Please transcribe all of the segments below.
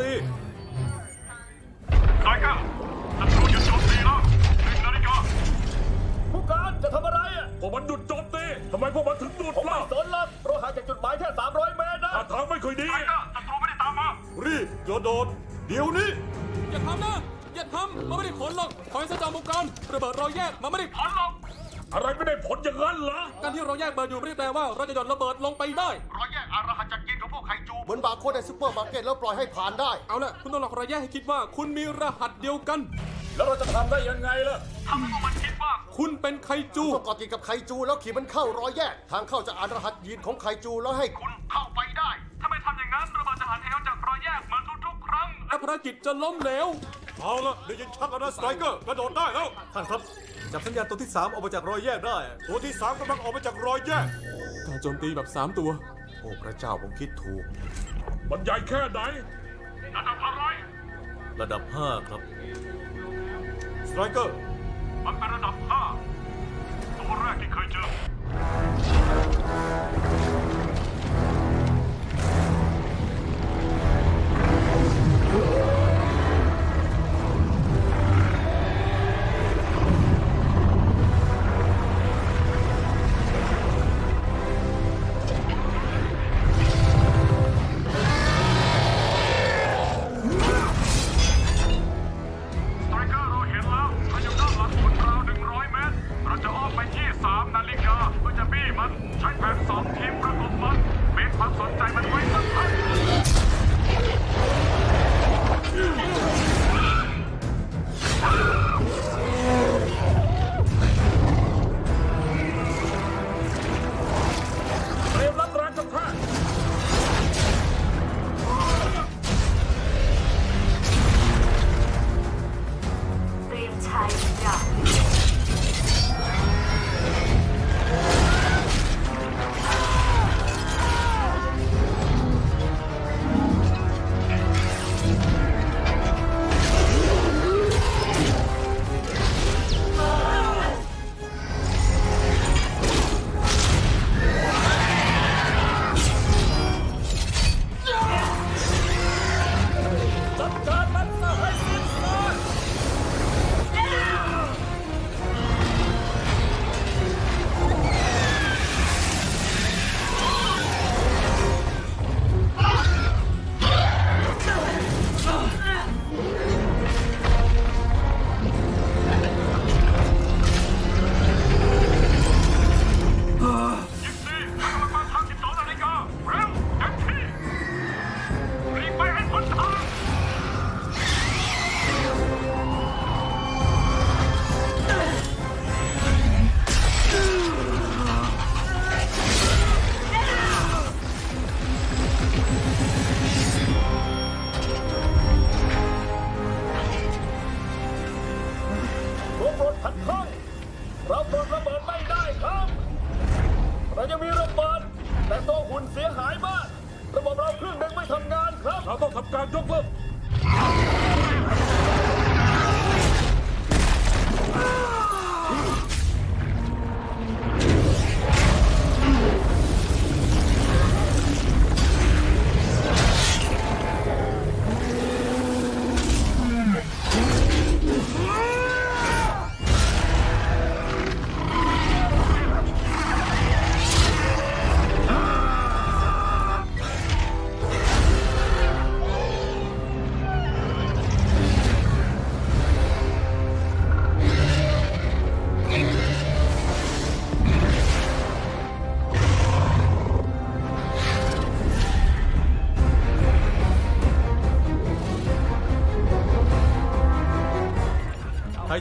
ตีสายก้าศัตรูหยุดโจมตีแล้วหนึ่งนาฬิกาผู้การจะทำอะไรอะพวกมันหยุดโจมตีทำไมพวกมันถึงหยุดผมไม่ล่ะสนหรอกเราห่างจากจุดหมายแค่ 300 เมตรนะท่าทางไม่ค่อยดีสายก้าศัตรูไม่ได้ตามมารีบกระโดด เดี๋ยวนี้ อย่าทำนะ อย่าทำ มันไม่ได้ผลหรอก ขอให้สจอมุกการระเบิดเราแยก มันไม่ได้ผลหรอก อะไรไม่ได้ผลอย่างนั้นเหรอการที่เราแยกเบิดอยู่ไม่ได้แปลว่าเราจะหย่อนระเบิดลงไปได้รอยแยกอา เหมือนบาร์โค้ดในซูเปอร์มาร์เก็ตแล้วปล่อยให้ผ่านได้ เอาละคุณต้องหลอกเราแยกให้คิดว่า คุณมีรหัสเดียวกัน แล้วเราจะทำได้ยังไงล่ะทำให้พวกมันคิดว่า คุณเป็นไคจูต้องเกาะติดกับไคจูแล้วขี่มันเข้ารอยแยก ทางเข้าจะอ่านรหัสยีนของไคจูแล้วให้คุณเข้าไปได้ ถ้าไม่ทำอย่างนั้นระเบิดจะหันเหวจากรอยแยกเหมือนทุกๆครั้ง และภารกิจจะล้มเหลวเอาละได้ยินชักแล้วนะสไตรเกอร์กระโดดได้แล้วท่านครับจับสัญญาณตัวที่ 3 ออกมาจากรอยแยกได้ ตัวที่ 3กำลังออกมาจากรอยแยก การโจมตีแบบ 3 ตัว โอ้พระเจ้าผมคิดถูก มันใหญ่แค่ไหน ระดับอะไร ระดับ 5 ครับ สไตรเกอร์ มันเป็นระดับ ความสนใจมันไว้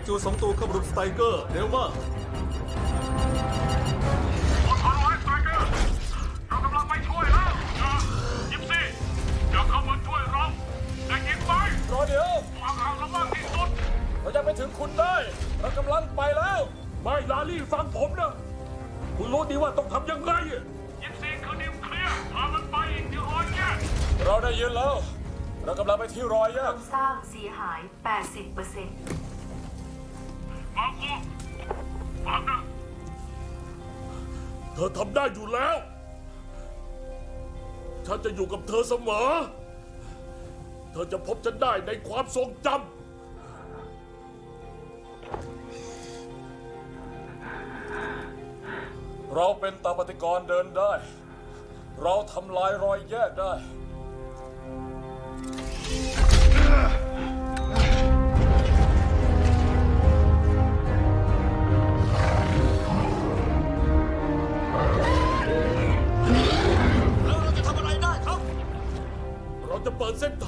จูสองตัวเข้ารุมสไตรเกอร์เร็วมากอดทนไว้สไตรเกอร์เรากำลังไปช่วยแล้วอย่ายิปซี่อย่าเข้ามาช่วยเราได้ยินไหมรอเดี๋ยววางห่างเรามากที่สุดเราจะไปถึงคุณได้ เรากำลังไปแล้ว ไม่ลาลี่ฟังผมนะคุณรู้ดีว่าต้องทำยังไงยิปซี่คือนิวเคลียร์พามันไปที่รอยแยกเราได้ยินแล้ว เรากำลังไปที่รอยแยโครกงสร้างเสียหาย 80%มาโกฟังนะเธอทำได้อยู่แล้ว ฉันจะอยู่กับเธอเสมอ เธอจะพบฉันได้ในความทรงจำ เราเป็นตาปฏิกรเดินได้ เราทำลายรอยแยกได้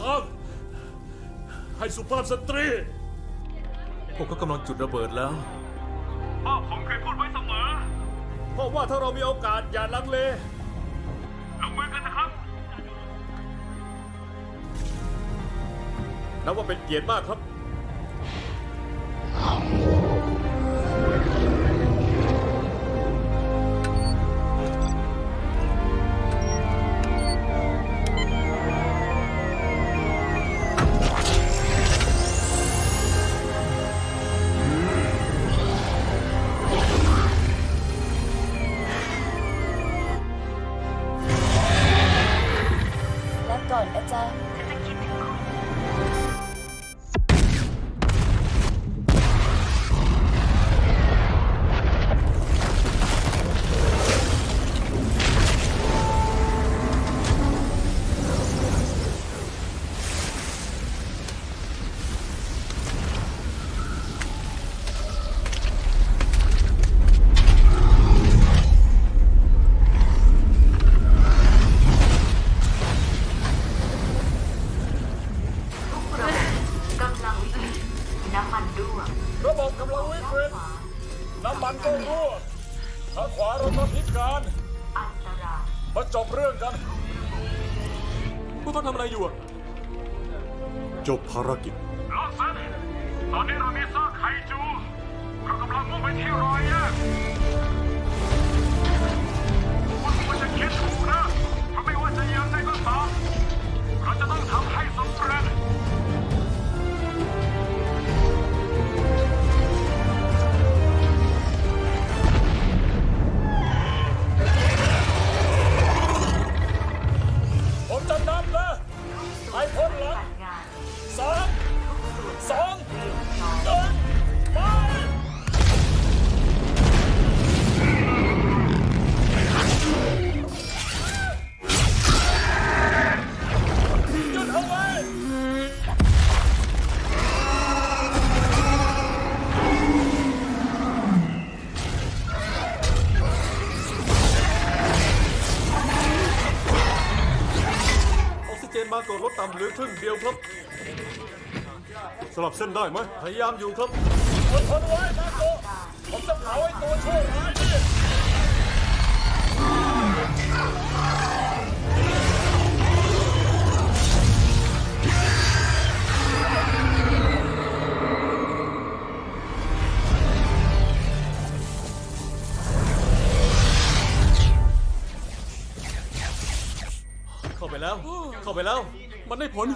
ปิดเส้นทางให้สุภาพสตรี พวกเขากำลังจุดระเบิดแล้ว พ่อผมเคยพูดไว้เสมอ เพราะว่าถ้าเรามีโอกาสอย่าลังเล ลงมือกันนะครับ นับว่าเป็นเกียรติมากครับ ก่อนอาจา กำลังวิกฤตขวาน้ำมันก็รั่วทางขวาเราก็พิการอันตรายมาจบเรื่องกัน พวกเขาทำอะไรอยู่อะจบภารกิจลอสันตอนนี้เรามีซากไคจูเรากำลังมุ่งไปที่รอยแยก มาโกดลดต่ำเหลือครึ่งเดียวครับ สลับเส้นได้ไหมพยายามอยู่ครับ อดทนไว้มาโกผมจะเผาไอ้ตัวชั่วร้ายนี่ เข้าไปแล้ว เข้าไปแล้ว มันได้ผล